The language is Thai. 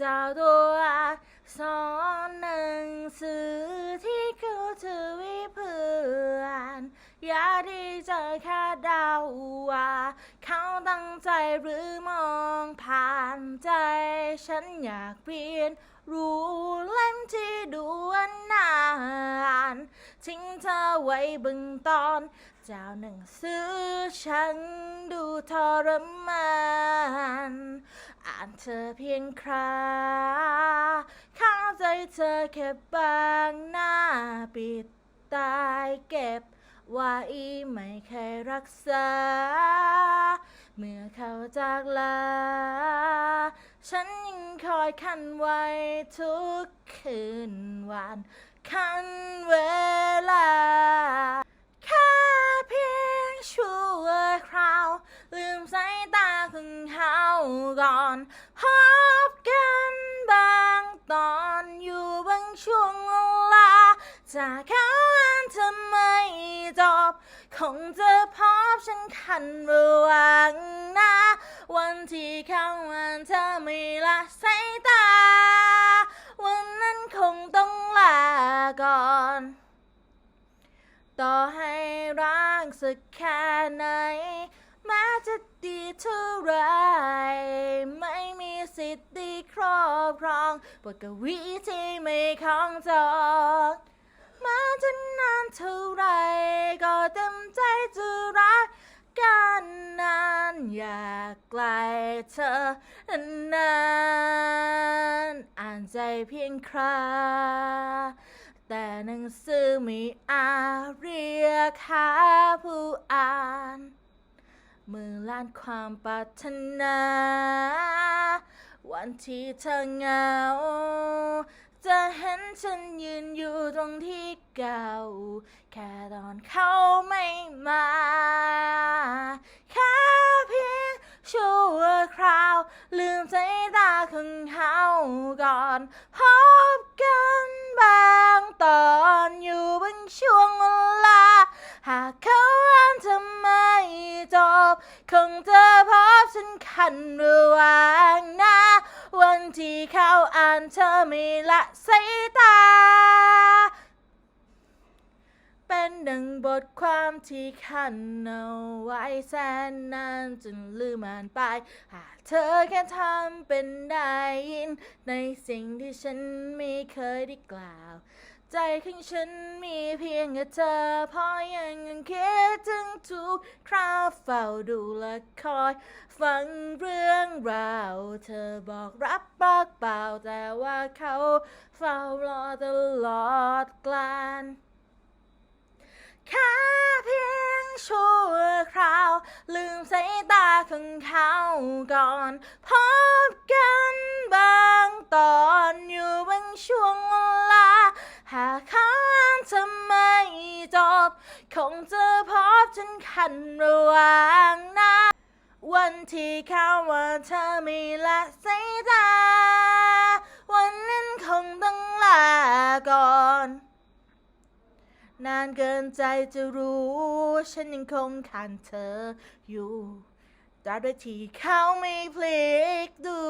เจ้าตัวสอนหนังสือที่เขาถือวิเพื่อนอยากที่จะแค่เดาว่าเขาตั้งใจหรือมองผ่านใจ ฉันอยากเรียนรู้เล่มที่ดูนานทิ้งเธอไว้เบึงตอน เจ้าหนังสือฉันดูทรมาน อ่านเธอเพียงคราเข้าใจเธอแค่บางหน้าปิดตายเก็บไว้ไม่เคยรักษา เมื่อเขาจากลา ฉันยังคอยคันไว้ทุกคืนวันคัน ก่อนพบกันบางตอนอยู่บางช่วงเวลาจากเขาอ่านเธอไม่จบ คงจะพบฉันคันระหว่างน้าวันที่เขาอ่านเธอไม่ละสายตา วันนั้นคงต้องลาก่อนต่อให้รักสักแค่ไหน เท่าไร ไม่มีสิทธิ์ด้ครอบครองบทกวีที่ไม่ของจองม้จะนานเท่าไร ก็เต็มใจจะรักกันนานอยากไกลเธอนานอ่านใจเพียงคราแต่หนังสือไม่อาเรียกหาผู้ มือล้านความปรารถนา วันที่เธอเหงา จะเห็นฉันยืนอยู่ตรงที่เก่า แค่ตอนเขาไม่มา แค่เพียงชั่วคราว ลืมใจตาของเขาก่อนพบกันบางตอนอยู่บางช่วงเวลา หากเขา คงจะพบฉันคันระหว่างหน้า วันที่เขาอ่านเธอไม่ละสายตา เป็นดังบทความที่คันเอาไว้แสนนานจนลืมอ่านไป หากเธอแค่ทำเป็นได้ยิน ในสิ่งที่ฉันไม่เคยได้กล่าว ใจของฉันมีเพียงแค่เธอเพราะยังยังคิดถึงทุกคราวเฝ้าดูและคอย ฟังเรื่องราว เธอบอกรับปากเปล่าแต่ว่าเขาเฝ้ารอตลอดกาลแค่เพียงชั่วคราว ลืมสายตาของเขาก่อนพบ บ คงจะพบฉันคันระหว่างน้าวันที่เขาว่าเธอไม่ละสายตาวันนั้นคงต้องลาก่อน นานเกินใจจะรู้ ฉันยังคงคันเธออยู่ตราบใดที่เขาไม่พลิกดู